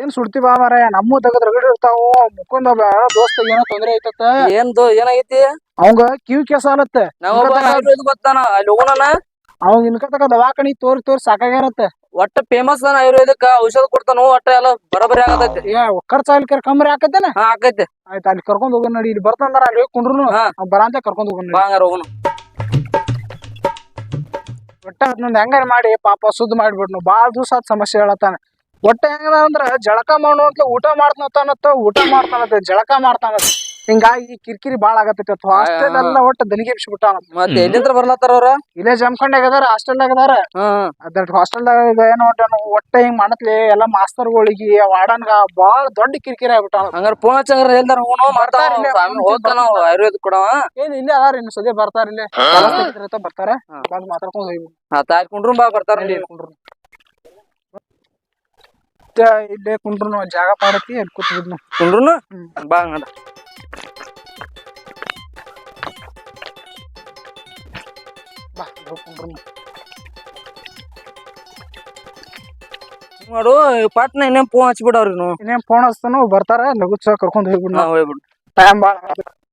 ಏನ್ ಸುಡ್ತಿ ಬಾ ಮಾರ ನಮ್ಮ ತೆಗದ್ ರಗಡ್ ಇರ್ತಾವು. ಮುಕ್ಕೊಂದ ದೋಸ್ತ ಏನೋ ತೊಂದ್ರೆ ಐತತ್ತ ಏನ್ ಏನಾಗೈತಿ? ಅವಂಗ ಕಿವಿ ಕೆಸ ಅನತ್ತೆ ಗೊತ್ತಾನ. ಅಲ್ಲಿ ಹೋಗೋಣ ಅವಂಗ ಇನ್ಕ ತಕ ದವಾಖಾನಿ ತೋರ್ ತೋರ್ ಸಾಕಾಗ್ಯಾರತ್ತ ಒಟ್ಟ ಫೇಮಸ್ ಅನ ಆಯುರ್ವೇದಕ್ಕ ಔಷಧ ಕೊಡ್ತಾನು ಒಟ್ಟ ಎಲ್ಲ ಬರಬರಿ ಆಗತೈತಿ. ಖರ್ಚ ಅಲ್ಲಿ ಕಮ್ಮರಿ ಆಕತ್ತೇನ ಆಕೈತಿ ಆಯ್ತು ಅಲ್ಲಿ ಕರ್ಕೊಂಡ್ ಹೋಗೋಣ ನೋಡಿ. ಇಲ್ಲಿ ಬರ್ತಂದ್ರ ಅಲ್ಲಿ ಕುಂಡ್ರು. ಬರಾಂತ ಕರ್ಕೊಂಡ್ ಹೋಗೋಣ ಹೋಗೋಣ. ಒಟ್ಟ ಅದನ್ನೊಂದು ಹೆಂಗಾರ ಮಾಡಿ, ಪಾಪ ಸುದ್ದ ಮಾಡಿಬಿಡ್ನು ಭಾಳ ದಿವಸ ಸಮಸ್ಯೆ ಹೇಳತ್ತಾನ. ಒಟ್ಟ ಹೆಂಗದ ಅಂದ್ರ ಜಳಕ ಮಾಡು ಅಂತ ಊಟ ಮಾಡ್ತಾನತ್ತ ಊಟ ಮಾಡ್ತಾನತ್ತ ಜಳಕ ಮಾಡ್ತಾನತ್ತ ಹಿಂಗಾಗಿ ಕಿರಿಕಿರಿ ಬಾಳ ಆಗತೈತಿ ಹಾಸ್ಟೆಲ್ ಎಲ್ಲ ಒಟ್ಟ ದನಿಗೆ ಬಿಟ್ಟಾನ ಮತ್ತೆ ಎಲ್ಲಿಂದ್ರ ಬರ್ಲತ್ತಾರ ಅವ್ರ? ಇಲ್ಲೇ ಜಮ್ಕೊಂಡಾಗ ಅದಾರ ಹಾಸ್ಟೆಲ್ದಾಗ ಅದಾರ. ಅದ್ರ ಹಾಸ್ಟೆಲ್ದಾಗ ಏನೋ ಒಟ್ಟ ಒಟ್ಟ ಹಿಂಗ್ ಮಾಡತ್ಲಿ ಎಲ್ಲಾ ಮಾಸ್ತರ್ಗಳಿಗೆ ವಾರ್ಡನ್ಗ ಬಾಳ ದೊಡ್ಡ ಕಿರಿಕಿರಿ ಆಗ್ಬಿಟ್ಟ ಹಂಗಾರ ಫೋನ್ ಹಚ್ಚಂಗ್ರ ಎಲ್ಲಾರ ಹೋಗೋಣ ಮಾಡ್ತಾರ ಇಲ್ಲೇ, ಹೋಗ್ತಾನ ಆಯುರ್ವೇದ ಕೊಡವ. ಏನ್ ಇಲ್ಲೇ ಅದಾರ ಇನ್ನು ಸದ್ಯ ಬರ್ತಾರ ಇಲ್ಲೇ. ಬರ್ತಾರ. ಬಂದ್ ಮಾತಾಡ್ಕೊಂಡ್ ಹೋಗಿ ಹಾ ತಾಯ್ಕೊಂಡ್ರು ಬಾ ಬರ್ತಾರ ಇಲ್ಲೇ. ಕುಂಡ್ರು. ಜಾಗ ಪಾಡತಿ ಕುಂಡ್ರು. ಬಾ ಹಂಗಾರ ಬಾ ಪಟ್ನ ಇನ್ನೇನ್ ಫೋನ್ ಹಚ್ಬಿಡವ್ರಿ ನೀವು ಇನ್ನೇನ್ ಫೋನ್ ಹಚ್ತಾನು ಬರ್ತಾರ ಲಗುಚ್ಚ ಕರ್ಕೊಂಡ್ ಹೋಗ್ಬಿಡ್ನು ಹಾ ಹೋಗ್ಬಿಡು. ಟೈಮ್ ಬಾಳ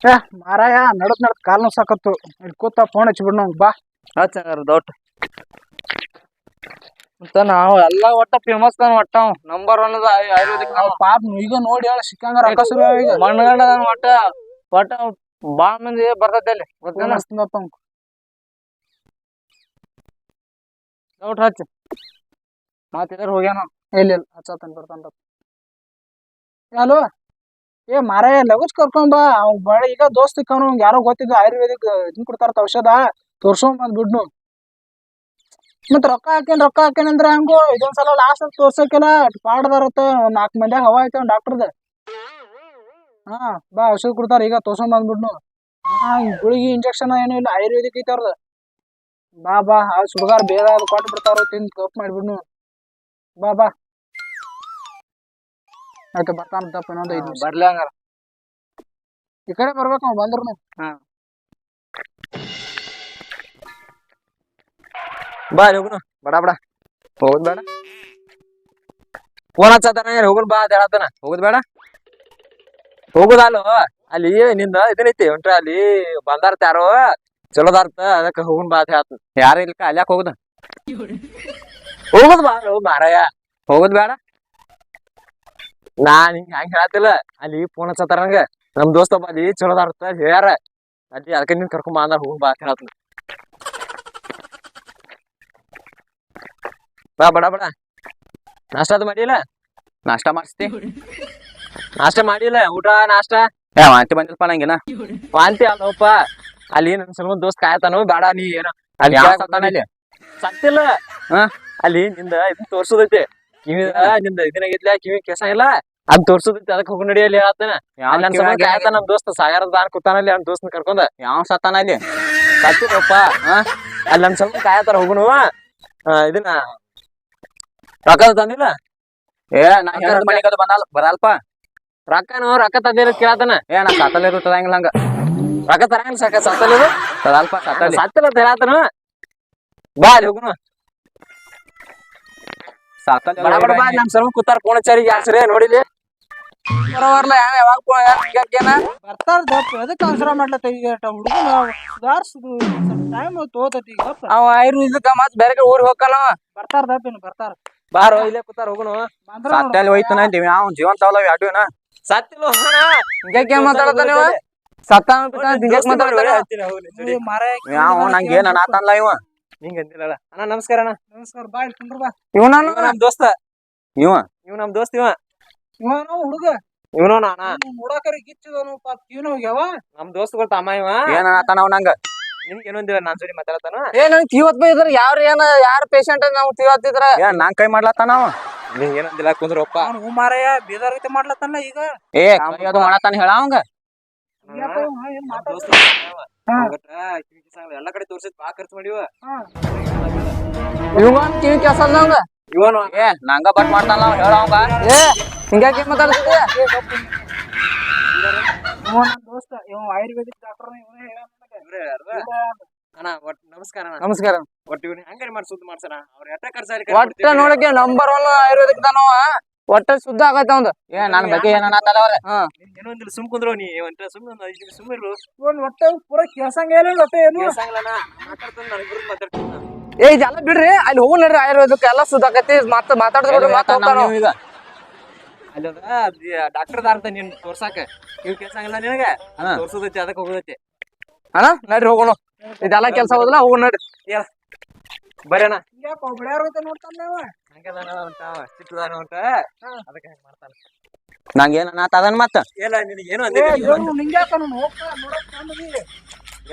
ಏ ಮಾರಾಯ ನಡದ್ ನಡತ್ ಕಾಲ್ ಸಾಕತ್ತು. ಇಲ್ಲಿ ಕೂತ ಫೋನ್ ಹಚ್ಬಿಡ್ನು ಬಾ. ಹಚ್ಚ ಹಂಗಾರ ದೊಡ್ಡ ಅಂತ ನಾವು ಎಲ್ಲಾ ಒಟ್ಟ ಫೇಮಸ್ ತಾನ ಒಟ್ಟ ನಂಬರ್ ಒನ್ ಅದ ಆಯು- ಆಯುರ್ವೇದಿಕ್ ನಾವ್. ಪಾಪ ಈಗ ನೋಡಿ ಹೇಳ ಸಿಕ್ಕಂಗ ರೊಕ್ಕ ಸುರು ಮಣ್ಣಗಂಡ ಒಟ್ಟ ಒಟ್ಟ ಬಾಳ ಮಂದಿ ಬರ್ತೈತೆ ಅಲ್ಲಿ. ಗೊತ್ತೇನ ಅವ್ನ್. ಡೌಟ್ ಹಚ್ಚ ಮಾತಿದ್ರ ಹೋಗ್ಯಾನ. ಇಲ್ಲ ಇಲ್ಲ ಹಚ್ಚತನ ಬರ್ತಾನ ಹಲೋ ಏ ಲಗುಚ್ ಕರ್ಕೊಂಡ್ ಬಾ. ಅವ್ ಬಳ ಈಗ ದೋಸ್ತಿ ಕವ್ನು ಯಾರೋ ಗೊತ್ತಿದ್ದು, ಆಯುರ್ವೇದಿಕ್ ಇದನ್ ಕೊಡ್ತಾರತ್ತ ಔಷಧ. ತೋರ್ಸೋಂಡ್ ಬಂದ್ ಬಿಡ್ನು. ಮತ್ ರೊಕ್ಕ ಹಾಕೇನ್ ರೊಕ್ಕ ಹಾಕೇನ್ ಅಂದ್ರ ಹಂಗು. ಇದೊಂದ್ ಸಲ ಲಾಸ್ಟ್ ತೋರ್ಸಕ್ಕೆಲ್ಲ ಪಾಡ್ದಾರತ್ತ ಒಂದ್ ನಾಲ್ಕ್ ಮಂದ್ಯಾಗ ಹವಾ ಐತೆ ಡಾಕ್ಟರ್ದ ಹಾ, ಬಾ ಔಷಧ ಕೊಡ್ತಾರ. ಈಗ ತೋರ್ಸೊಂಡ್ ಬಂದ್ಬಿಡ್ನು ಹಾ ಗುಳಿಗಿ ಇಂಜೆಕ್ಷನ್ ಏನೂ ಇಲ್ಲ. ಆಯುರ್ವೇದಿಕ್ ಐತೆ ಅವ್ರದ್ದು ಬಾ ಬಾ. ಆ ಸುಡುಗಾರ ಬೇಗ ಅದು ಕೊಟ್ಟು ಬಿಡ್ತಾರ ತಿಂದು ಕಪ್ ಮಾಡ್ಬಿಡ್ನು ಬಾ ಬಾ. ಆಯ್ತು ಬರ್ತಾನ ತಪ್ಪ ಇನ್ನೊಂದು ಐದು ನಿಮಿಷ. ಬರ್ಲಿ ಹಂಗಾರ. ಈ ಕಡೆ ಬರ್ಬೇಕು ಅವ್ನು ಬಂದ್ರು. ಹಾ. ಬಾ ಹೋಗುನು ಬಡ ಬಡ. ಹೋಗುದ್ ಬೇಡ. ಫೋನ್ ಹಚ್ಚತಾನ ಯಾರು ಹೋಗುನ್ ಬಾ ಅಂತ ಹೇಳತ್ತಾನ ಹೋಗುದ್ ಬೇಡ. ಹೋಗುದಲ್ಲೋ ಅಲ್ಲಿ. ನಿಂದ ಇದನ್ನೈತಿ ಹೊಂಟ್ರ ಅಲ್ಲಿ ಬಂದಾರ್ತ ಯಾರೋ. ಚಲೋದಾರ್ತ ಅದಕ್ಕೆ ಹೋಗುನ್ ಬಾ ಹೇಳ್ತಾನ ಯಾರ ಇಲ್ಕ ಅಲ್ಯಾಕ ಹೋಗುದ? ಹೋಗುದ್ ಬಾ ಮಾರಾಯ. ಹೋಗುದ್ ಬೇಡ ನಾನ್ ಹಿಂಗ ಹೆಂಗ್ ಅಲ್ಲಿ ಫೋನ್ ಹಚ್ಚತಾರ ನಂಗ. ನಮ್ ದೋಸ್ತ ಒಬ್ಬ ಅಲ್ಲಿ ಚಲೋದಾರ್ತ ಹೇಳ್ಯಾರ. ಅಲ್ಲಿ ಅದಕ್ಕೆ ನಿನ್ ಕರ್ಕೊಂಡ್ ಬಾ ಅಂದ್ರ, ಹೋಗುನ್ ಬಾ ಅಂತ ಬಾ, ಬಡ ಬಡ. ನಾಷ್ಟ ಅದು ಮಾಡಿಲ್ಲ? ನಾಷ್ಟ ಮಾಡಿಸ್ತಿ? ನಾಷ್ಟ ಮಾಡಿಲ್ಲ, ಊಟ, ನಾಷ್ಟ? ವಾಂತಿ ಬಂದಿಲ್ಪ ನಂಗೇನ ವಾಂತಿ ಅಲ್ಲಪ್ಪ ಅಲ್ಲಿ ನನ್ ಸ್ವಲ್ಪ ದೋಸ್ತ್ ಕಾಯತಾನು ಬೇಡ ನೀ ಏನ ಅಲ್ಲಿ ಸತ್ತಾನ ಇಲ್ಲಿ? ಸತ್ತಿಲ್ಲ ಹಾ? ಅಲ್ಲಿ ನಿಂದ ಇದನ್ ತೋರ್ಸೋದೈತಿ. ಕಿವಿ ನಿಂದ ಇದನ್ನಾಗಿದ್ಲ ಕಿವಿ ಕೆಸ ಇಲ್ಲ. ಅದ್ ತೋರ್ಸೋದೈತಿ ಅದಕ್ಕೆ ಹೋಗಿ ನಡಿ ಅಲ್ಲಿ ಹೇಳತ್ತ ಅಲ್ಲಿ ನನ್ ಕಾಯತಾನ ನಮ್ ದೋಸ್ತ ಸಾಗರದ ದಾನ್ ಕೂತಾನಲ್ಲಿ ಅವ್ನ ದೋಸ್ತನ ಕರ್ಕೊಂಡ. ಯಾವ ಸತ್ತಾನ ಅಲ್ಲಿ ಸತ್ತಿಲ್ಲಪ್ಪ ಹಾ? ಅಲ್ಲಿ ನನ್ ಸ್ವಲ್ಪ ಕಾಯತಾರ ಹೋಗುನು. ಇದನ್ನ ರೊಕ್ಕ ತಂದಿಲ್ಲ? ಏ ನಾ ಬಂದಲ್ ಬರಲ್ಪ? ರೊಕ್ಕನು ರೊಕ್ಕ ತಂದಿರೋದ್ ಕೇಳತಾನ ಏ ನಾ ಇರುತ್ತದಂಗಿಲ್ಲ ಹಂಗ. ರೊಕ್ಕ ತರಂಗಿಲ್ಲ ಸಾಕ ಸತ್ತಲಿದು ತದಲ್ಪ ಸತ್ತಲ್ಲಿ ಸತ್ತಲ್ಲ ಅಂತ ಹೇಳತಾನು ಬಾ ಅಲ್ಲಿ ಹೋಗುನು. ಸತ್ತಲ್ಲ ಬಡ ಬಡ ಬಾ ನಮ್ ಸ್ವಲ್ಪ ಕೂತಾರ ಹಚ್ಚಾರಿ ಯಾಸ್ರೆ ನೋಡಿಲಿ. ಬರೋವರ್ಲ ಯಾವ ಯಾವಾಗ ಯಾಕೇನ ಬರ್ತಾರ ದಪ್ಪ ಅದಕ್ಕೆ ಅವಸರ ಮಾಡ್ಲತ್ತ ಈಗ ಹುಡುಗನ? ಸುಧಾರಿಸುದು ಟೈಮ್ ತೋತತಿ ಈಗ ಅವ ಅವ ಆಯುರ್ವೇದಕ್ಕ ಮತ್ ಬೇರೆ ಕಡೆ ಊರಿಗೆ ಹೋಗಲ್ಲ ಬರ್ತಾರ ದಪ್ಪ ಇನ್ನು ಬರ್ತಾರ. ಬಾರೋ ಇಲ್ಲೇ ಕೂತಾರ ಹೋಗುನು. ಸತ್ತಲ್ಲಿ ಹೋಯ್ತಾನ ಅಂತೀವಿ ಯಾವ ಜೀವಂತ ಅವಲ್ಲ ಅಡ್ಡುನ ಸತ್ತಿಲ್ಲ ಹೋಗೋಣ ಹಿಂಗ್ಯಾಕೆ ಮಾತಾಡತಾನ ಇವ ಸತ್ತ ಹಿಂಗ್ಯಾಕ್ ಮಾತಾಡ್ತಾನ ಏ ಮಾರಾಯ ಯಾವ ನಂಗೆ ಏನ ಆತನ್ಲ ಇವ? ಹಿಂಗ ಅಂತಿಲ್ಲ ಅಣ್ಣ ನಮಸ್ಕಾರ ಅಣ್ಣ. ನಮಸ್ಕಾರ ಬಾ ಇಲ್ಲಿ ಕುಂಡ್ರು ಬಾ. ಇವ ನಮ್ ದೋಸ್ತ. ಇವ? ಇವ್ ನಮ್ ದೋಸ್ತ ಇವ. ಇವನು ಹುಡುಗ. ಇವನೋ ಅಣ್ಣ. ನೋಡಾಕರಿ ಗಿಚ್ಚದನು ಪಾಪ ಇವನು ಹೋಗ್ಯಾವ. ನಮ್ ದೋಸ್ತಗಳು ತಮ್ಮ ಇವ. ಏನ ಆತನ ಅವ ನಂಗ? ನಿನ್ಗೆ ಏನೊಂದಿಲ್ಲ ನಾನ್ ಸರಿ ಮಾತಾಡತಾನ ಏ ನನ್ ಕಿವತ್ ಬೈ ಇದ್ರ ಯಾರು ಏನ ಯಾರ ಪೇಷಂಟ್ ನಾವು ಕಿವತ್ತಿದ್ರ? ಏ ನಾನ್ ಕೈ ಮಾಡ್ಲತ್ತಾನ ಅವ? ನಿಂಗೆ ಏನೊಂದಿಲ್ಲ ಕುಂದ್ರಪ್ಪ ಮಾರಯ್ಯ ಮಾರಾಯ ಬೇದಾರ ಐತೆ ಮಾಡ್ಲತ್ತಾನ ಈಗ. ಏ ಅದು ಮಾಡತ್ತಾನ ಹೇಳ ಅವಂಗ ಯಾಕ ಇವ ಏನ್ ಮಾತಾಡ್ತ ಎಲ್ಲ ಕಡೆ ತೋರ್ಸಿದ್ ಬಾ ಖರ್ಚು ಮಾಡಿವ. ಇವನ್ ಕಿವಿ ಕೆಲಸ ಇವನು. ಏ ನಂಗ ಬಟ್ ಮಾಡ್ತಾನ ಅವ ಹೇಳ ಅವಂಗ ಏ ಹಿಂಗ್ಯಾಕೆ ಮಾತಾಡ್ತಿದ್ಯ ಇವ ದೋಸ್ತ ಇವ ಆಯುರ್ವೇದಿಕ್ ಡಾಕ್ಟರ್ ಇವನೇ ಹೇಳ ಅಣ್ಣ ಒಟ್ ನಮಸ್ಕಾರ ಅಣ್ಣ. ನಮಸ್ಕಾರ. ಒಟ್ಟು ಇವ್ನ ಹೆಂಗಾರಿ ಮಾಡಿ ಸುದ್ದಿ ಮಾಡ್ಸಣ? ಅವ್ರ ಎಟ್ಟ ಖರ್ಚಾರಿ ಒಟ್ಟ ನೋಡಕ್ಕೆ ನಂಬರ್ ಒನ್ ಆಯುರ್ವೇದಿಕ್ ದಾನವ ಒಟ್ಟ ಶುದ್ಧ ಆಗತ್ತ ಅವಂದ. ಏ ನನ್ ಬಗ್ಗೆ ಏನೋ ಒಂದಿಲ್ಲ ಸುಮ್ ಕುಂದ್ರು ನೀ ಒಂಟ ಸುಮ್ಮನೆ ಒಂದು ಐದು ನಿಮಿಷ ಸುಮ್ಮಿರು ಒಂದ್ ಒಟ್ಟ ಪೂರ ಕೇಳ್ಸಂಗ ಇಲ್ಲ ಒಟ್ಟ ಏನು? ಮಾತಾಡ್ತಾನೆ ನನಗೆ ಮಾತಾಡ್ತೀನಿ. ಏ ಇದೆಲ್ಲ ಬಿಡ್ರಿ ಅಲ್ಲಿ ಹೋಗು ನೋಡ್ರಿ ಆಯುರ್ವೇದಕ್ಕೆ ಎಲ್ಲ ಶುದ್ಧ ಆಗತ್ತಿ ಮತ್ತ ಮಾತಾಡಿದ್ರೆ ಮತ್ತೆ ಹೋಗ್ತಾನ ಈಗ ಡಾಕ್ಟರ್ ದಾರ್ತ ನೀನ್ ತೋರ್ಸಾಕ. ಇವ್ ಕೇಳ್ಸಂಗಿಲ್ಲ ನಿನಗೆ? ಹಾ. ತೋರ್ಸೋದೈತಿ ಅದಕ್ಕೆ ಹೋಗೋದೈತಿ. ಅಣ್ಣ ನಡ್ರಿ ಹೋಗೋಣ. ಇದೆಲ್ಲ ಕೆಲಸ ಹೋದಲ್ಲ ಹೋಗು ನಡ್ರಿ. ಬರ್ರಿ ಅಣ್ಣ. ನೋಡ್ತಾನ ಹಂಗೆಲ್ಲ ಚಿಕ್ಕದಾನ ಅದಕ್ಕೆ ಹೆಂಗ್ ಮಾಡ್ತಾನೆ ನಂಗೆ ಅದನ್ ಮತ್ತ? ಇಲ್ಲ ನಿನಗೆ ಏನು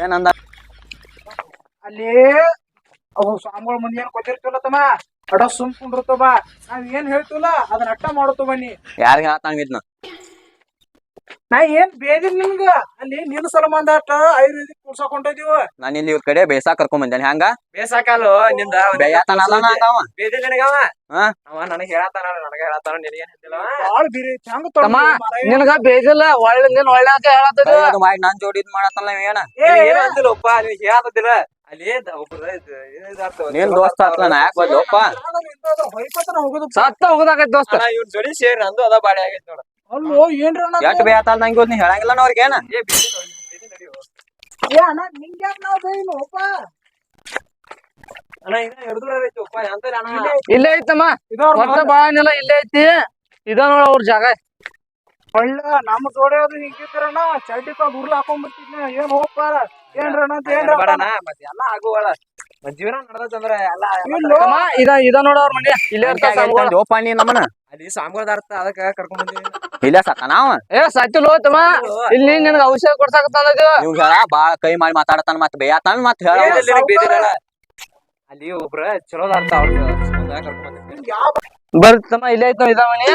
ಏನಂದ? ಅಲ್ಲಿ ಅವು ಸ್ವಾಮಿಗಳ ಮಂದಿ ಏನ್ ಗೊತ್ತಿರ್ತಿಲ್ಲ ತಮ್ಮ? ಅಡ ಸುಮ್ ಕುಂಡಿರ್ತವ ನಾವ್ ಏನ್ ಹೇಳ್ತಿಲ್ಲ ಅದನ್ನ ಅಟ್ಟ ಮಾಡುತ್ತ ಬನ್ನಿ. ಯಾರಿಗೆ ಹೇಳ್ತಂಗಿದ್ನ ನಾ ಏನ್ ಬೇದಿಲ್ ನಿಮ್ಗ? ಅಲ್ಲಿ ನಿನ್ ಸಲಮಂದ ಆಯುರ್ವೇದಿಕ್ ಕುಡ್ಸಕ್ ಹೊಂಟಿದೀವ ನಾನು ಇಲ್ಲಿ ಇವ್ರ ಕಡೆ ಬೇಸಾಕ್ ಕರ್ಕೊಂಡ್ ಬಂದೇನೆ ಹಂಗ ಬೇಸಾಕಲ್ಲು ನಿಂದ ನಿನಗವ? ಹಾ? ಅವ ನನಗೆ ಹೇಳತಾನ ನನಗೆ ಹೇಳತ್ತಾನ ನಿನಗೇನ್ ಹೇಳ್ತಿಲ್ಲ ಬಾಳ ಬಿರಿ ಹೆಂಗ ತಮ್ಮ ನಿನಗ ಬೇದಿಲ್ಲ ಒಳ್ಳೆ ನಿನ್ ಒಳ್ಳೆ ಅಂತ ಹೇಳತ್ತದ. ಕೈ ಅದು ಮಾಡಿ ನಾನ್ ಜೋಡಿ ಇದ್ ಮಾಡತ್ತಲ್ಲ ಏನ? ಏನು ಅಂದಿಲ್ಲಪ್ಪ ನಿನಗೆ ಹೇಳತ್ತಿಲ್ಲ ಅಲ್ಲಿ ಒಬ್ರು. ನೀನ್ ದೋಸ್ತ ಆತ್ಲ ನಾ ಯಾಕೆ ಬಂದಪ್ಪ ಹೊಯ್ಕೋತನ ಹೋಗುದು. ಸತ್ತ ಹೋಗುದಾಗೈತ್ ದೋಸ್ತ. ಜೋಡಿ ಸೇರಿ ನಂದು ಅದ ಬಾಡಿ ಆಗೈತಿ ನೋಡು. ಅಲ್ಲೋ ಏನ್ರ ಎಷ್ಟ್ ಬೇತಾಲ್ ನಂಗೆ ನೀ ಹೇಳಂಗಿಲ್ಲ ಅವ್ರಿಗೆ ಏನ ಏ ಅಣ್ಣ ನಿಂಗೆ ನಾವು ಬೇಯಿನು ಅಪ್ಪ? ಇಲ್ಲೇ ಐತಮ್ಮ. ಮತ್ತ ಬಾಳೆಲ್ಲ ಇಲ್ಲೇ ಐತಿ. ಇದ ನೋಡ ಅವ್ರ ಜಾಗ. ಒಳ್ಳ ನಮ್ಮ ಜೋಡಿ ಅದು ಹಿಂಗಿದ್ರಣ ಚಡ್ಡಿ ಉರ್ಲ ಹಾಕೊಂಡ್ಬಿಡ್ತಿದ್ನ ಏನ್ ಹೋಗ್ಬಾರ ಏನ್ರಣ್ಣ ಏನ್ರ ಮತ್ತೆ ಎಲ್ಲ ಆಗುವಳ. ಎಲ್ಲ ತಮ್ಮ ಇದ ಇದ ನೋಡ ಅವ್ರ ಮನೆ. ಇಲ್ಲೇ ಇರ್ತಾವ ಸಾಮ್ಗಳು. ನೀ ನಮ್ಮನ ಅಲ್ಲಿ ಸಾಮ್ಗಳದ ಅರ್ಥ ಅದಕ್ಕ ಕರ್ಕೊಂಡ್ ಇಲ್ಲ ಸತ್ತ ನಾವ. ಏ ಸತ್ತಿಲ್ ತಮ್ಮ. ಇಲ್ಲಿ ನಿನಗ ಔಷಧ ಕೊಡ್ಸಾಕತ್ತಂದ ಇವ್ ಹೇಳ ಬಾಳ ಕೈ ಮಾಡಿ ಮಾತಾಡತಾನ ಮತ್ ಬೇಯತಾನ ಮತ್ ಹೇಳ. ಅಲ್ಲಿ ಒಬ್ರ ಚಲೋದ ಅರ್ಥ ಅವ್ರ ಕರ್ಕೊಂಡ್ ತಮ್ಮ ಇಲ್ಲೇ ಐತ ಇದ ಮನಿ.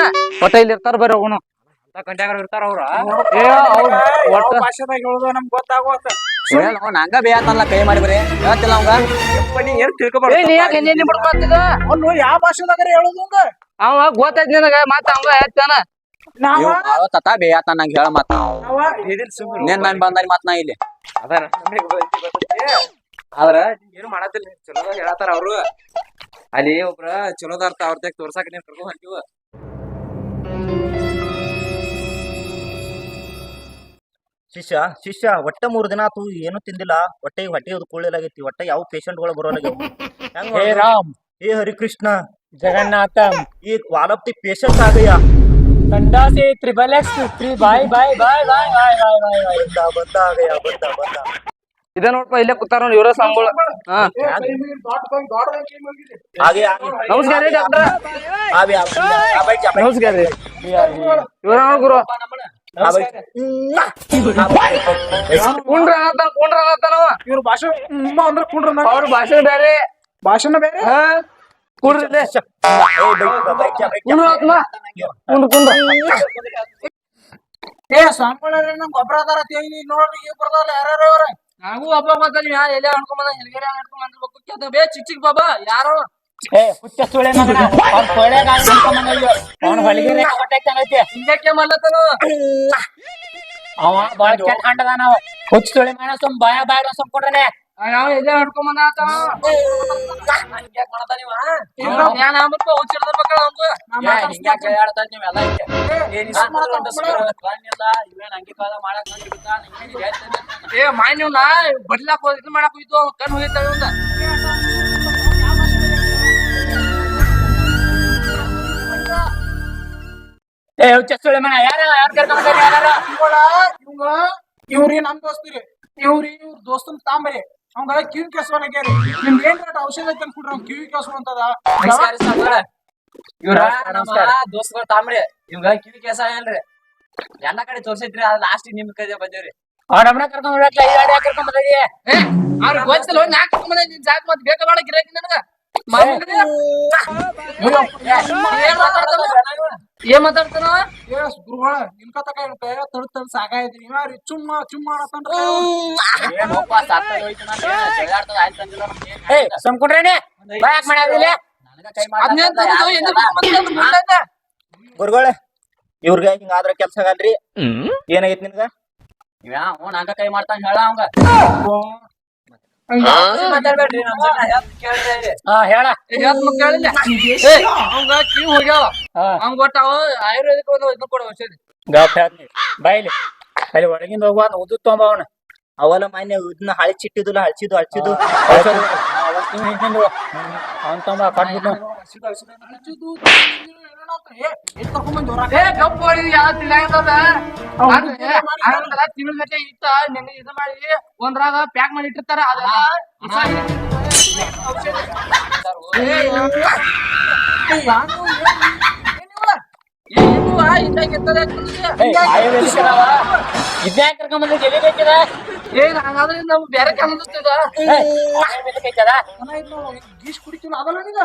ಒಟ್ಟ ಇಲ್ಲಿ ಇರ್ತಾರ ಬರ್ರಿ ಹೋಗೋಣ ಅಂತ ಕಂಟ್ಯಾಗ ಇರ್ತಾರ ಅವ್ರ. ಏ ಅವ್ರ ಒಟ್ಟ ಭಾಷೆದಾಗ ಹೇಳೋದು ನಮ್ಗೆ ಗೊತ್ತಾಗೋತ ಹೇಳ ನಂಗ ಕೈ ಮಾಡಿ ಅವಂಗ? ಯಾವ ಅವ ತತ ನಂಗೆ ಹೇಳ ನಾ ಇಲ್ಲಿ. ಮಾಡತ್ತಿಲ್ಲ ಚಲೋ ಹೇಳ್ತಾರ ಅವ್ರು. ಅಲ್ಲಿ ಒಬ್ರ ಚಲೋದಾರ್ಥ ಅವ್ರದಾಗ ತೋರ್ಸಾಕ ನೀನ್ ಕರ್ಕೊಂಡ್ ಹೊಂಟಿವ ಶಿಷ್ಯ ಶಿಷ್ಯ ಒಟ್ಟ ಮೂರು ದಿನ ಆತು ಏನು ತಿಂದಿಲ್ಲ ಹೊಟ್ಟೆ ಹೊಟ್ಟೆ ಅದು ಕೂಡಲಾಗೈತಿ ಒಟ್ಟ ಯಾವ ಪೇಷಂಟ್ಗಳು ಬರೋಲ್ಲ ಹೇ ರಾಮ್ ಏ ಹರಿಕೃಷ್ಣ ಜಗನ್ನಾಥ ಈ ವಾಲಪ್ತಿ ಪೇಷಂಟ್ ಆಗಯ್ಯ ಸಂಡಾಸಿ ತ್ರಿಬಲ್ ಎಕ್ಸ್ ತ್ರೀ ಬಾಯ್ ಬಾಯ್ ಬಾಯ್ ಬಾಯ್ ಬಾಯ್ ಬಾಯ್ ಬಾಯ್ ಬಾಯ್ ಬಂದ ಬಂದ ಆಗಯ್ಯ ಬಂದ ಬಂದ ಇದ ನೋಡ್ಪ ಇಲ್ಲೇ ಕೂತಾರ ನೋಡಿ ಇವರ ಸಂಬಳ ಹಾ ನಮಸ್ಕಾರ ನಮಸ್ಕಾರ ರೀ ಇವ್ರ ಗುರು ಇವ್ರ ಭಾಷೆ ಅಂದ್ರ ಕುಂಡ್ರ ಅವ್ರ ಭಾಷೆ ಬೇರೆ. ಭಾಷೆನ ಬೇರೆ? ಕುಡ್ರಿ ಏ ಸ್ವಾಮಿಗಳೇ ಗೊಬ್ಬರ ಅದಾರ ತೇವಿ ನೋಡ್ರಿ ಇವ್ ಬರ್ದಾವಲ್ಲ ಯಾರು ಇವ್ರ ಹಾಗೂ ಒಬ್ಬ ಮಕ್ಕಳು ಎಲ್ಲಿ ಅನ್ಕೊಂಬಂದ ಎಲ್ಗೆರೆ ಅನ್ಕೊಂಬಂದಿರ್ಬೇಕು ಬೇ ಚಿಕ್ ಚಿಕ್ ಬಾಬಾ ಯಾರು. ಏ ಹುಚ್ಚ ಮಗನ. ಅವ್ನ ಹೊಟ್ಟೆ ಚೆನ್ನೈತೆ ಹಿಂಗಕ್ಕೆ ಮಲ್ಲತನು ಅವ ಬಾಳ ಕೆಟ್ಟ ಹಂಡದ ನಾವು ಬಾಯ ಬಾಯ ಕೊಡ್ರನೆ. ಯಾವ ಇದೆ ಹೊಡ್ಕೊಂಡ್ ಬಂದ ಆತ ಹಂಗೆ ಕಾಣತ ಅವ್ನು ಹಿಂಗೆ ಹೇಳ್ತಾ ನೀವೆಲ್ಲ ಐತೆ. ಏನ್ ಇಷ್ಟ ಮಾಡ್ಕೊಂಡು ಕಾಣಿಲ್ಲ ಇವೇನ್ ಹಂಗೆ ಕಾಲ ಮಾಡಕ್ ನಂಗೆ ಬಿಡ್ತಾ ಏ ಮಾನ್ಯವ್ನ ಇದು ಮಾಡಕ್ ಹೋಯ್ತು ಅವ್ನ ಕಣ್ಣು ಏ ಹುಚ್ಚ ಮನೆ ಯಾರ ಯಾರ ಯಾರ ಇವ್ಗಳ ಇವ್ಗ ಇವ್ರಿ ನಮ್ ದೋಸ್ತಿರಿ ಇವ್ರಿ ಇವ್ರ ದೋಸ್ತನ್ ತಾಂಬರಿ ಅವಂಗ ಕಿವಿ ಕೆಸವನಾಗ್ಯಾರಿ ನಿಮ್ ಏನ್ ರೇಟ್ ಔಷಧ ಐತೆ ಅನ್ಕೊಡ್ರಿ ಅವ್ನ್ ಕಿವಿ ಕೇಸ್ಕೊಂತದ ಇವ್ರ ನಮಸ್ಕಾರ. ದೋಸ್ತಗಳು ತಾಂಬರಿ ಇವ್ಗ ಕಿವಿ ಕೇಸ ಏನ್ರಿ ಎಲ್ಲಾ ಕಡೆ ತೋರ್ಸೈತ್ರಿ ಅದ್ ಲಾಸ್ಟ್ ನಿಮ್ ಕೈ ಬಂದೇವ್ರಿ ಕರ್ಕೊಂಡ್ ಕರ್ಕೊಂಡ್ ಅವ್ರ ಗೊತ್ತಿಲ್ಲ ನಾ ಕರ್ಕೊಂಡ್ ಬಂದೆ ನಿನ್ ಜಾಗ ಮತ್ ಬೇಕ ಗಿರಾಕಿ ನನಗ ಮಾತಾಡ್ತಾನ ಏನ್ ಮಾತಾಡ್ತಾನ ಏ ಗುರುಗಳ ನಿನ್ಕ ತಕ ಏನ್ ಬೇಗ ತಡ್ ತಡ್ ಸಾಕಾಯ್ತು ಇವ ರೀ ಚುಮ್ಮ ಚುಮ್ಮ ಮಾಡತ್ತಂದ್ರ ಏ ಸಂಕೊಂಡ್ರೇನೆ ಬಾಯಕ್ ಮಾಡ್ಯಾದಿಲ್ಲ ಗುರುಗಳ ಇವ್ರಿಗೆ ಹಿಂಗ ಆದ್ರ ಕೆಲ್ಸ ಆಗಲ್ರಿ? ಏನಾಗೈತಿ ನಿನ್ಗ? ಇವ್ಯಾ ಹ್ಞೂ ನಂಗ ಕೈ ಮಾಡ್ತಾನ ಹೇಳ ಅವಂಗ. ಮಾತಾಡ್ಬೇಡ್ರಿ ನಮ್ ಜನ ಹಾ. ಹೇಳ. ಹೇಳ್ತ ಮಕ್ಕ ಹೇಳಿಲ್ಲ ಏ ಅವಂಗ ಕಿವಿ ಹೋಗ್ಯಾವ ಅವಂಗ ಒಟ್ಟ ಅವ ಆಯುರ್ವೇದಿಕ್ ಒಂದು ಕೊಡು ಔಷಧಿ. ಗಪ್ ಹೇಳ್ತೀನಿ ಬಾಯ್ಲಿ. ಅಲ್ಲಿ ಒಳಗಿಂದ ಹೋಗುವ ಉದ್ದು ತೊಂಬ ಅವನ. ಅವಲ ಮಾನ್ಯ ಇದನ್ನ ಹಳಚಿಟ್ಟಿದ್ದಿಲ್ಲ ಹಳಚಿದ್ದು ಹಳಚಿದ್ದು ಅವನ್ ಹಂಗಲ್ಲ ತಿಂಗಳಗಟ್ಟೆ ಇತ್ತ ನಿನ್ನೆ ಮಾಡಿ ಒಂದ್ರಾಗ ಪ್ಯಾಕ್ ಮಾಡಿ ಇಟ್ಟಿರ್ತಾರ ಅದೆಲ್ಲ ಇದ್ಯಾಕ ಕರ್ಕೊಂಬಂದ್ರೆ ಜಲ್ಲಿ ಬೇಕಿದ ಏ ಹಂಗಾದ್ರೆ ನಮ್ ಬೇರೆ ಕಾಣಿಸ್ತದ ಗೀಸ್ ಕುಡಿತೀವಿ ಅದಲ್ಲ ನೀಗ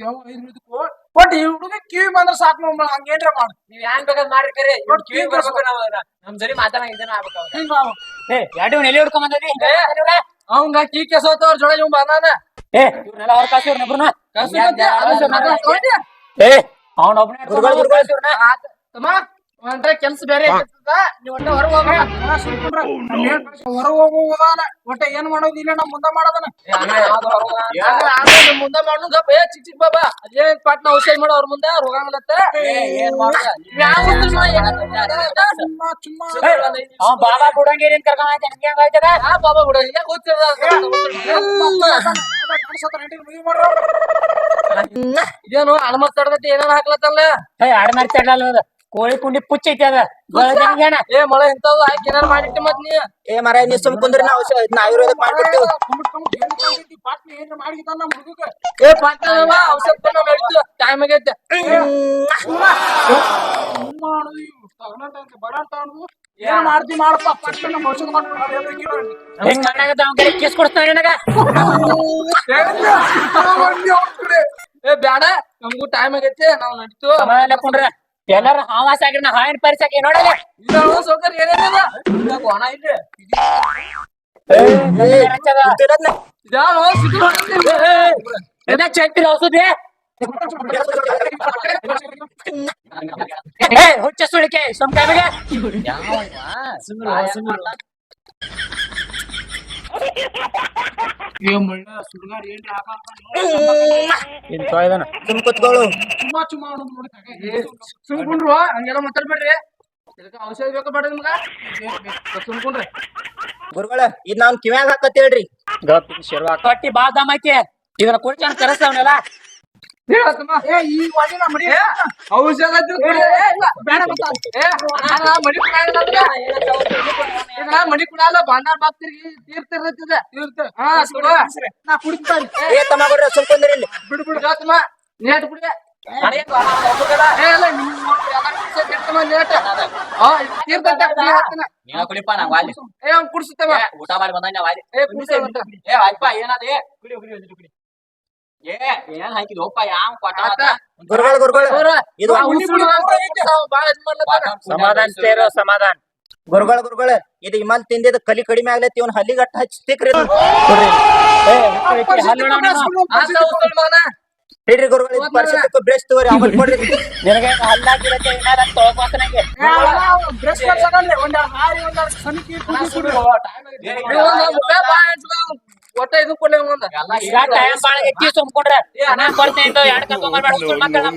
ಯಾವ ಐದ್ರದಕ್ಕೂ ಒಟ್ ಈ ಹುಡುಗ ಕಿವಿ ಬಂದ್ರ ಸಾಕು ನಮ್ಮ ಹಂಗೇನ್ರ ಮಾಡು. ನೀವ್ ಹೆಂಗ್ ಬೇಕಾದ್ ಮಾಡ್ರಿ ಕರೆ. ಒಟ್ಟು ಕಿವಿ ಬರ್ಬೇಕು ನಾವ್. ನಮ್ ಜರಿ ಮಾತಾಡಂಗಿದ್ದೇನೆ ಆಗ್ಬೇಕು ಅವ್ರು. ಹಿಂಗ ಮಾಡು. ಏ ಎರಡು ಎಲ್ಲಿ ಹಿಡ್ಕೊಂಡ್ ಬಂದದಿ? ಅವಂಗ ಕೀ ಕೆಸೋತವ್ರ ಜೊಳ ಇವ್ ಬಂದಾನ. ಏ ಇವ್ರನ್ನೆಲ್ಲ ಅವ್ರ ಕಾಸು ಇವ್ರನ್ನ ಕಸು ಸಣ್ಣ ನೋಡಿ. ಏ ಅವನ ಒಬ್ಬನೇ ತಮ್ಮ. ಒಂದ್ರ ಕೆಲ್ಸ ಬೇರೆ ನೀವ್ ಒಟ್ಟ ಹೊರ ಹೋಗೋದಾನ ಒಟ್ಟ ಏನ್ ಮಾಡೋದಿಲ್ಲ ನಮ್ ಮುಂದ ಮಾಡೋದನ ಮುಂದ ಮಾಡು ಗಪ್ಪ. ಏ ಚಿಕ್ ಚಿಕ್ ಬಾಬಾ ಅದೇನ್ ಪಾಟ್ನ ಔಷಧಿ ಮಾಡೋ ಅವ್ರ ಮುಂದೆ? ಮಾಡುದ? ಕರ್ಕೊಂಡ್ ಆಯ್ತು ಹೆಂಗ್ ಆಯ್ತದ ಬಾಬಾ ಗೊತ್ತಿರದ ಇದೇನು ತಡದತಿ ಏನೇನ್ ಹಾಕ್ಲತ್ತಲ್ಲ? ಮಾಡ್ತಾಡಲ್ಲ ಅದು ಕೋಳಿ ಕುಂಡಿ ಪುಚ್ಚ ಐತಿ ಅದ. ಏ ಮಳೆ ಇಂಥವು ಹಾಕಿ ಏನಾರ ಮಾಡಿಟ್ಟಿ ಮತ್ ನೀ? ಏ ಮರ ನೀ ಸುಮ್ ಕುಂದ್ರಿ ನಾವು ಆಯುರ್ವೇದಕ್ ಮಾಡ್ಕೊಡ್ತೀವಿ. ಪಾಟ್ನ ಏ ಔಷಧ ನಡೀತು. ಟೈಮ್ ಆಗೈತೆ. ಏನ್ ಮಾಡ್ತಿ ಮಾಡಪ್ಪ ಪಟ್ಟ ನಮ್ಮ ಔಷಧ ಮಾಡ್ಬಿಟ್ಟು ಹೆಂಗ್ ಮಣ್ಣಾಗದ ಅವ್ನ ಕೇಸ್ ಏ ಬ್ಯಾಡ ನಮಗೂ ಟೈಮ್ ಆಗೈತೆ ನಾವ್ ನಡೀತು. ಕುಂಡ್ರ. ಎಲ್ಲಾರು ಹಾವಾಸ ಆಗಿರ್ ನಾ ಹಾವಿನ ಪರಿಸಕ್ಕೆ ನೋಡಲ್ಲ ಇದ್ರೊಳಗ ಸೌಕರ್ಯ ಏನೇನಿಲ್ಲ ಇದ್ರಾಗ ಒಣ ಇದೆ ಇದ್ಯಾವ ಸಿಟಿ ಇದ ಚೈತ್ರ ಔಷಧಿ ಏ ಹುಚ್ಚ ಸುಳಿಕೆ ಸುಮ್ ಕೈಗೆ ಏ ಸುಮ್ ಕುತ್ಕೊಳ್ಳು ಮಾಡೋದು ಸುಮ್ಕೊಂಡ್ರು ಹಂಗೆಲ್ಲ ಮಾತಾಡ್ಬೇಡ್ರಿ ಇದಕ್ಕೆ ಔಷಧ ಬೇಕಾ ಬೇಡ ನಿಮ್ಗ ಸುಮ್ಕೊಂಡ್ರಿ ಗುರುಗಳ ಇದ್ ನಾವ್ ಕಿವ್ಯಾಗ ಹಾಕತ್ತೇಳ್ರಿ ಗಪ್ ಶರ್ವಾ ಕಟ್ಟಿ ಬಾ ದಮ್ ಐತಿ ಇದನ್ನ ಮಡಿ ಔಷಧ ಬೇಡ ಮಡಿ ಅಂದ್ರೆ. ಇದನ್ನ ಮಡಿ ಕುಡಾಲ ಬಾಂಧಾರ್ ಬಾಕ್ತಿರ್ಗಿ ತೀರ್ಥ ಇರ್ತೈತಿದೆ. ಹಾ, ಸುಡು. ನಾ ಕುಡಿತಾನೆ ಏ ತಮ್ಮ ಸುಮ್ ಕುಂದ್ರಿ ಇಲ್ಲಿ ಬಿಡು ಬಿಡು ಇವತ್ತಮ್ಮ, ನೇಟ್ ಕುಡಿ. ಏ, ಇಲ್ಲ, ನಿಮ್ ನೋಡಿ ಎಲ್ಲ ಕುಡ್ಸೋದ್ ಇರ್ತಮ್ಮ, ನೇಟ್. ಹಾ, ಇದು ಕುಡಿ ಹಾಕ್ತಾನ. ನೀವ ಕುಡಿಪ ನಾ ವಾಲಿ ಏ, ಅವ್ನ್ ಕುಡ್ಸುತ್ತಮ್ಮ. ಊಟ ಮಾಡಿ ಬಂದ ವಾಲಿ ಏ, ಕುಡ್ಸು ಅಂತ. ಏ ಅಲ್ಪ ಏನದ ಏ ಕುಡಿ ಕುಡಿ ಕುಡಿ. ಸಮಾಧಾನ ಸೇರೋ ಸಮಾಧಾನ ಗುರುಗಳ ಗುರುಗಳ ಇದು ಇಮಲ್ ತಿಂದಿದ್ ಕಲಿ ಕಡಿಮೆ ಆಗ್ಲೈತಿ ಇವನ್ ಹಲ್ಲಿಗಟ್ಟ ಹಚ್ತಿಕ್ರಿ. ಹಿಡ್ರಿ ಗುರುಗಳ ಇದು ಪರಿಸ್ಥಿತಿ ಬ್ರೇಸ್ ತಗೋರಿ ಆಮೇಲೆ ಕೊಡ್ರಿ. ನಿನಗೆ ಹಲ್ಲಾಗಿರತ್ತೆ ಏನಾರ ತಗೋಬೇಕು ನಂಗೆ. ಬ್ರಷ್ ಕಲ್ಸಕಲ್ರಿ ಒಂದ್ ಹಾರಿ ಒಂದ್ ಸನಿಕಿ ಕುಡಿ ಕುಡಿ. ಒಟ್ಟ ಇದು ಕೊಡ್ಲಿ ಒಂದ ಈಗ ಟೈಮ್ ಬಾಳ ಹೆಚ್ಚಿ ಸುಮ್ಕೊಂಡ್ರೆ ನಾನು ಕೊಡ್ತೇನೆ ಇದು ಎರಡ್ ಕರ್ಕೊಂಡ್ ಬರ್ಬೇಡ ಸ್ಕೂಲ್ ಮಕ್ಕಳು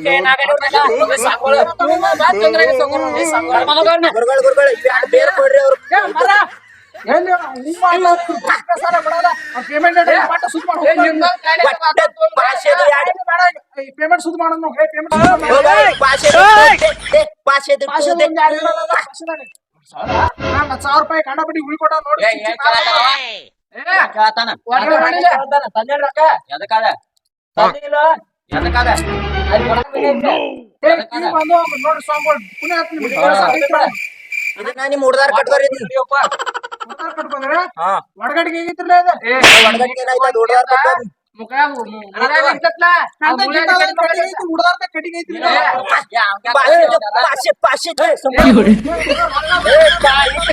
ಸಾಲ ಬಿಡಲ್ಲ ಪೇಮೆಂಟ್ ಪೇಮೆಂಟ್ ಮಾಡೋದು ಸಾವಿರ ರೂಪಾಯಿ ಕಂಡಬಿಟ್ಟು ಉಳ್ಕೊಡ ನೋಡಿ.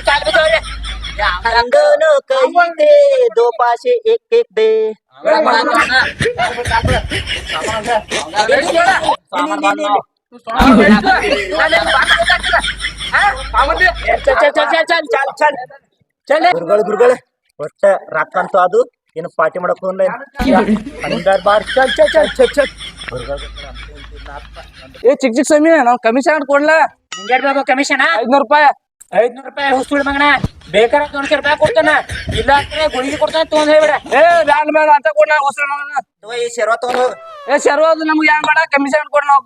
ಕಟ್ಟಿಗೆ ಐತಿ, ಹುಡ್ದಾರ್ದ ಕಟ್ಟಿಗೆ ಐತಿ ಏ, एक? ಚಲ್ ಚಲ್ ಚಲ್ ಚಲ್ ಚಲ್ ಚಲ್ ಚಲ್ ಗುರುಗಳು ಗುರುಗಳು ಒಟ್ಟ ರೊಕ್ಕ ಅಂತೂ ಅದು. ಏನು ಪಾರ್ಟಿ ಮಾಡಕ್ ಹೋಗ್ಲ ಹಂಗಾರ್ ಬಾರ್ ಚಲ್ ಚಲ್ ಚಲ್ ಚಲ್ ಚಲ್. ಗುರುಗಳು ಏ ಚಿಕ್ ಚಿಕ್ ಸ್ವಾಮಿ ನಾವು ಕಮಿಷನ್ ಕೊಡ್ಲಾ ಹಿಂಗೇಟ್ ಬಾಬು ಕಮಿಷನ್ ಐದ್ನೂರ್ ರೂಪಾಯಿ. ಐದ್ನೂರು ರೂಪಾಯಿ ಹುಸುಳಿ ಮಗನ ಬೇಕಾರೆ ದೊಡ್ಡ ರೂಪಾಯಿ ಕೊಡ್ತಾನ. ಇಲ್ಲ ಅಂದ್ರೆ ಗುಳಿಗೆ ಕೊಡ್ತಾನೆ ತೊಗೊಂಡ್ ಹೇಳ್ಬಿಡ ಏ ಬ್ಯಾಡ ಬೇಡ ಅಂತ ಕೊಡ ನಾ ಹೊಸ ತಗೋ ಈ ಶರ್ವ ಅದು ಏ ಏ ಅದು ನಮ್ಗೆ ಏನ್ ಬೇಡ ಕಮಿಷನ್ ಕೊಡ ನಾವು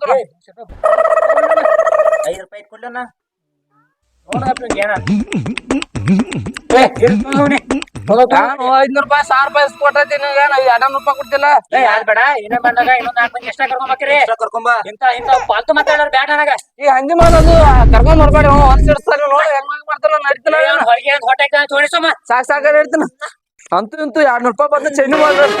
ಐದು ರೂಪಾಯಿ ಇಟ್ಕೊಳ್ಳೋಣ ನಾನು ಐದ್ನೂರ್ ರೂಪಾಯಿ ಸಾವಿರ ರೂಪಾಯಿ ಕೊಟ್ಟೈತಿ ನಿನಗ. ನಾವ್ ರೂಪಾಯಿ ಕೊಡ್ತಿಲ್ಲ. ಯಾರು ಬೇಡ? ಏನೇ ಬಂದಾಗ ಇನ್ನೊಂದ್ ನಾಲ್ಕು ಮಂದಿ ಎಷ್ಟ ಕರ್ಕೊಂಬಕ್ರಿ ಕರ್ಕೊಂಬ ಇಂತ ಇಂತ ಪಾಲ್ತು ಮಾತಾಡೋರು ಬ್ಯಾಡ ನನಗ. ಈ ಹಂದಿ ಮಾಡೋದು ಕರ್ಕೊಂಡ್ ಬರ್ಬೇಡಿ ಅವ ಒಂದ್ ಸಿಡಿಸ್ತಾನೆ ನೋಡಿ ಹೆಂಗ್ ಮಾಡ್ತಾನ ನಡೀತಾನ ಏನ್. ಹೊರಗೆ ಹೊಟ್ಟೆ ತೋರಿಸಮ್ಮ ಸಾಕ್ ಸಾಕ ಹೇಳ್ತಾನ ಅಂತೂ ಇಂತೂ ಎರಡ್ನೂರು ರೂಪಾಯಿ ಬಂದು ಚೈನಿ ಮಾಡ್ರಿ